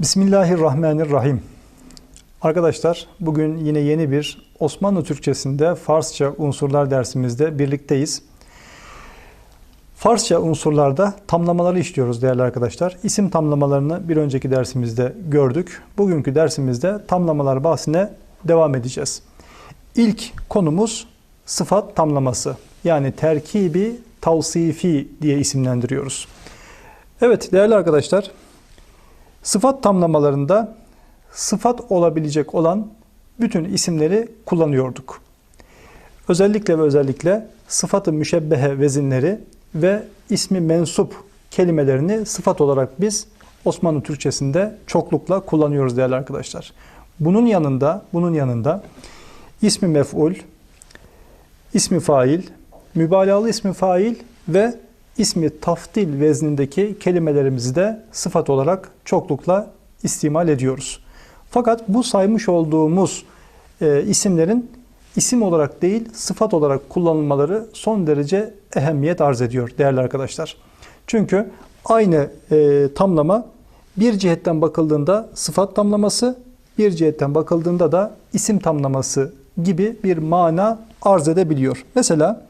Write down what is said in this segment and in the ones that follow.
Bismillahirrahmanirrahim. Arkadaşlar bugün yine yeni bir Osmanlı Türkçesinde Farsça unsurlar dersimizde birlikteyiz. Farsça unsurlarda tamlamaları işliyoruz değerli arkadaşlar. İsim tamlamalarını bir önceki dersimizde gördük. Bugünkü dersimizde tamlamalar bahsine devam edeceğiz. İlk konumuz sıfat tamlaması. Yani terkibi tavsifi diye isimlendiriyoruz. Evet değerli arkadaşlar Sıfat tamlamalarında sıfat olabilecek olan bütün isimleri kullanıyorduk. Özellikle ve özellikle sıfatı müşebbehe vezinleri ve ismi mensup kelimelerini sıfat olarak biz Osmanlı Türkçesinde çoklukla kullanıyoruz değerli arkadaşlar. Bunun yanında, bunun yanında ismi mef'ul, ismi fail, mübalağalı ismi fail ve ismi taftil veznindeki kelimelerimizi de sıfat olarak çoklukla istimal ediyoruz. Fakat bu saymış olduğumuz e, isimlerin isim olarak değil sıfat olarak kullanılmaları son derece ehemmiyet arz ediyor değerli arkadaşlar. Çünkü aynı e, tamlama bir cihetten bakıldığında sıfat tamlaması, bir cihetten bakıldığında da isim tamlaması gibi bir mana arz edebiliyor. Mesela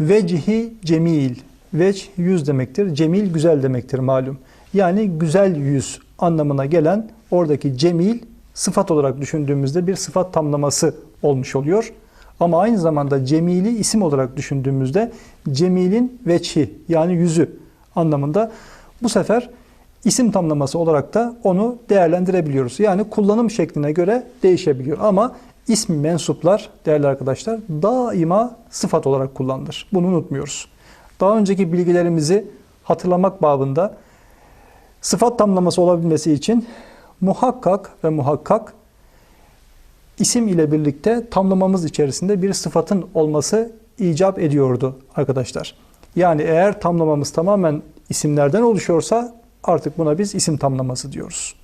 Vecihi cemil. Vec yüz demektir. Cemil güzel demektir malum. Yani güzel yüz anlamına gelen oradaki cemil sıfat olarak düşündüğümüzde bir sıfat tamlaması olmuş oluyor. Ama aynı zamanda cemili isim olarak düşündüğümüzde cemilin veçhi yani yüzü anlamında bu sefer isim tamlaması olarak da onu değerlendirebiliyoruz. Yani kullanım şekline göre değişebiliyor. Ama ismi mensuplar değerli arkadaşlar daima sıfat olarak kullanılır. Bunu unutmuyoruz. Daha önceki bilgilerimizi hatırlamak babında sıfat tamlaması olabilmesi için muhakkak ve muhakkak isim ile birlikte tamlamamız içerisinde bir sıfatın olması icap ediyordu arkadaşlar. Yani eğer tamlamamız tamamen isimlerden oluşuyorsa artık buna biz isim tamlaması diyoruz.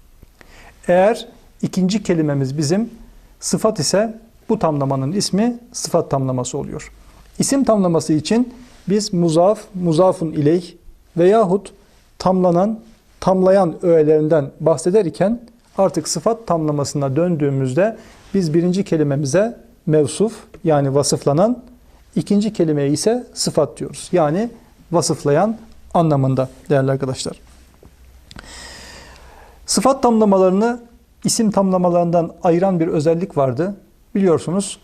Eğer ikinci kelimemiz bizim Sıfat ise bu tamlamanın ismi sıfat tamlaması oluyor. İsim tamlaması için biz muzaf, muzafun ileyh veyahut tamlanan, tamlayan öğelerinden bahsederken artık sıfat tamlamasına döndüğümüzde biz birinci kelimemize mevsuf yani vasıflanan, ikinci kelimeye ise sıfat diyoruz. Yani vasıflayan anlamında değerli arkadaşlar. Sıfat tamlamalarını isim tamlamalarından ayıran bir özellik vardı. Biliyorsunuz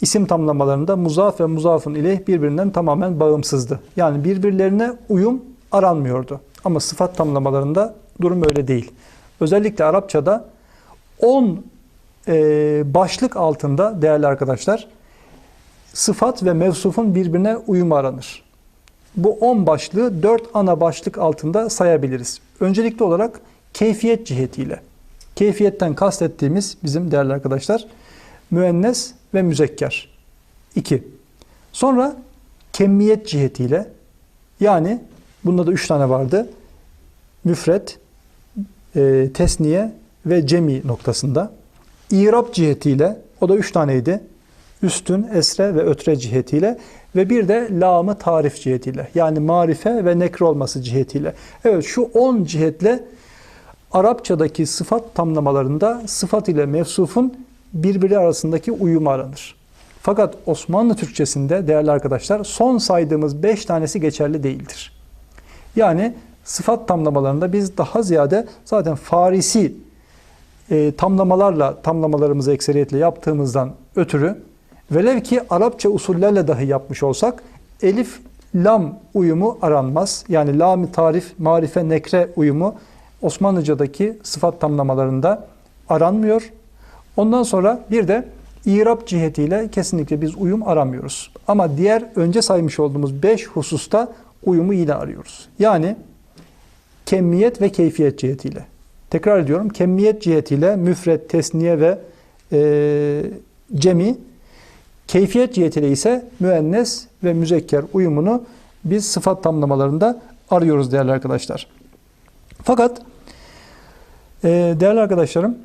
isim tamlamalarında muzaf ve muzafın ile birbirinden tamamen bağımsızdı. Yani birbirlerine uyum aranmıyordu. Ama sıfat tamlamalarında durum öyle değil. Özellikle Arapçada 10 e, başlık altında değerli arkadaşlar sıfat ve mevsufun birbirine uyumu aranır. Bu 10 başlığı 4 ana başlık altında sayabiliriz. Öncelikli olarak keyfiyet cihetiyle. Keyfiyetten kastettiğimiz bizim değerli arkadaşlar müennes ve müzekker. İki. Sonra kemmiyet cihetiyle yani bunda da üç tane vardı. Müfret, e, tesniye ve cemi noktasında. İrab cihetiyle o da üç taneydi. Üstün, esre ve ötre cihetiyle ve bir de lamı tarif cihetiyle. Yani marife ve nekre olması cihetiyle. Evet şu on cihetle Arapçadaki sıfat tamlamalarında sıfat ile mevsufun birbiri arasındaki uyumu aranır. Fakat Osmanlı Türkçesinde değerli arkadaşlar son saydığımız beş tanesi geçerli değildir. Yani sıfat tamlamalarında biz daha ziyade zaten Farisi e, tamlamalarla tamlamalarımızı ekseriyetle yaptığımızdan ötürü velev ki Arapça usullerle dahi yapmış olsak elif lam uyumu aranmaz. Yani lam tarif, marife, nekre uyumu Osmanlıca'daki sıfat tamlamalarında aranmıyor. Ondan sonra bir de İrab cihetiyle kesinlikle biz uyum aramıyoruz. Ama diğer önce saymış olduğumuz beş hususta uyumu yine arıyoruz. Yani kemmiyet ve keyfiyet cihetiyle. Tekrar ediyorum kemmiyet cihetiyle müfret, tesniye ve e, cemi, keyfiyet cihetiyle ise müennes ve müzekker uyumunu biz sıfat tamlamalarında arıyoruz değerli arkadaşlar. Fakat Ee, değerli arkadaşlarım,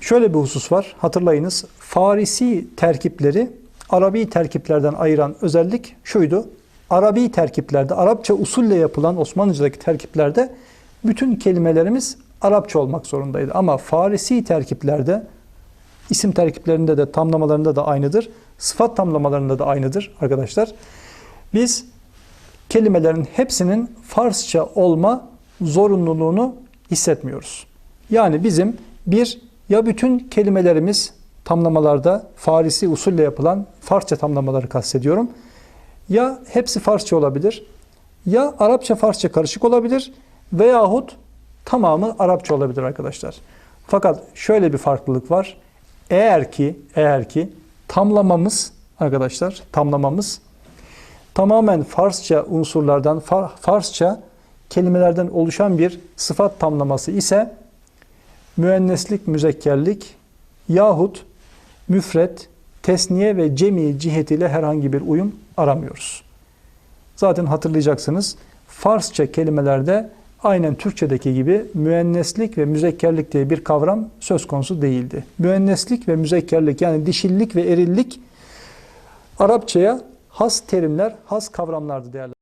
şöyle bir husus var. Hatırlayınız. Farisi terkipleri Arabi terkiplerden ayıran özellik şuydu. Arabi terkiplerde, Arapça usulle yapılan Osmanlıca'daki terkiplerde bütün kelimelerimiz Arapça olmak zorundaydı. Ama Farisi terkiplerde, isim terkiplerinde de tamlamalarında da aynıdır. Sıfat tamlamalarında da aynıdır arkadaşlar. Biz kelimelerin hepsinin Farsça olma zorunluluğunu hissetmiyoruz. Yani bizim bir ya bütün kelimelerimiz tamlamalarda Farisi usulle yapılan Farsça tamlamaları kastediyorum. Ya hepsi Farsça olabilir ya Arapça Farsça karışık olabilir veyahut tamamı Arapça olabilir arkadaşlar. Fakat şöyle bir farklılık var. Eğer ki eğer ki tamlamamız arkadaşlar tamlamamız tamamen Farsça unsurlardan, Far- Farsça kelimelerden oluşan bir sıfat tamlaması ise müenneslik, müzekkerlik yahut müfret, tesniye ve cemi cihetiyle herhangi bir uyum aramıyoruz. Zaten hatırlayacaksınız Farsça kelimelerde aynen Türkçedeki gibi müenneslik ve müzekkerlik diye bir kavram söz konusu değildi. Müenneslik ve müzekkerlik yani dişillik ve erillik Arapçaya has terimler, has kavramlardı değerli.